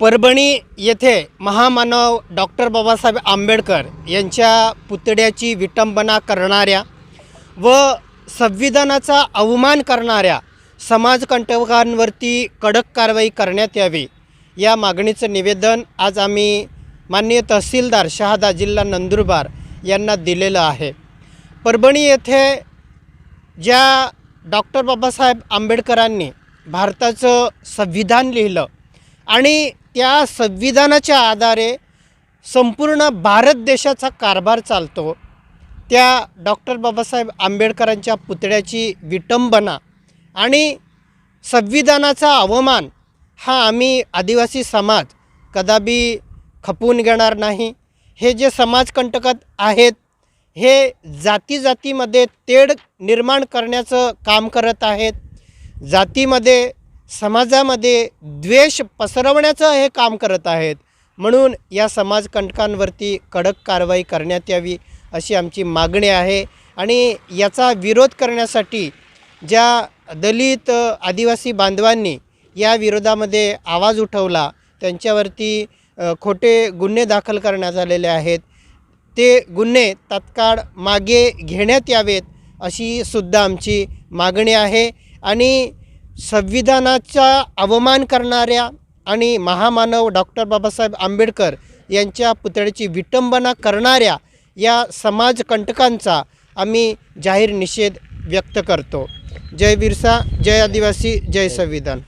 परभणी येथे महामानव डॉक्टर बाबासाहेब आंबेडकर यांच्या पुतळ्याची विटंबना करणाऱ्या व संविधानाचा अवमान करणाऱ्या समाजकंटकांवरती कडक कारवाई करण्यात यावी या मागणीचं निवेदन आज आम्ही माननीय तहसीलदार शहादा जिल्हा नंदुरबार यांना दिलेलं आहे. परभणी येथे ज्या डॉक्टर बाबासाहेब आंबेडकरांनी भारताचं संविधान लिहिलं आणि त्या संविधानाच्या आधारे संपूर्ण भारत देशाचा कारभार चालतो. त्या डॉक्टर बाबासाहेब आंबेडकरांच्या पुतळ्याची विटंबना आणि संविधानाचा अवमान हा आम्ही आदिवासी समाज कदापि खपवून घेणार नाही. हे जे समाजकंटकत आहेत हे जाती जातीमध्ये तेढ निर्माण करण्याचं काम करत आहेत. जातीमध्ये समाजामध्ये द्वेष पसरवण्याचं हे काम करत आहेत. म्हणून या समाजकंटकांवरती कडक कारवाई करण्यात यावी अशी आमची मागणी आहे. आणि याचा विरोध करण्यासाठी ज्या दलित आदिवासी बांधवांनी या विरोधामध्ये आवाज उठवला त्यांच्यावरती खोटे गुन्हे दाखल करण्यात आलेले आहेत. ते गुन्हे तात्काळ मागे घेण्यात यावेत अशी सुद्धा आमची मागणी आहे. आणि संविधानाचा अवमान करणाऱ्या आणि महामानव डॉक्टर बाबासाहेब आंबेडकर यांच्या पुतळ्याची विटंबना करणाऱ्या या समाजकंटकांचा आम्ही जाहीर निषेध व्यक्त करतो. जय बिरसा जय आदिवासी जय संविधान.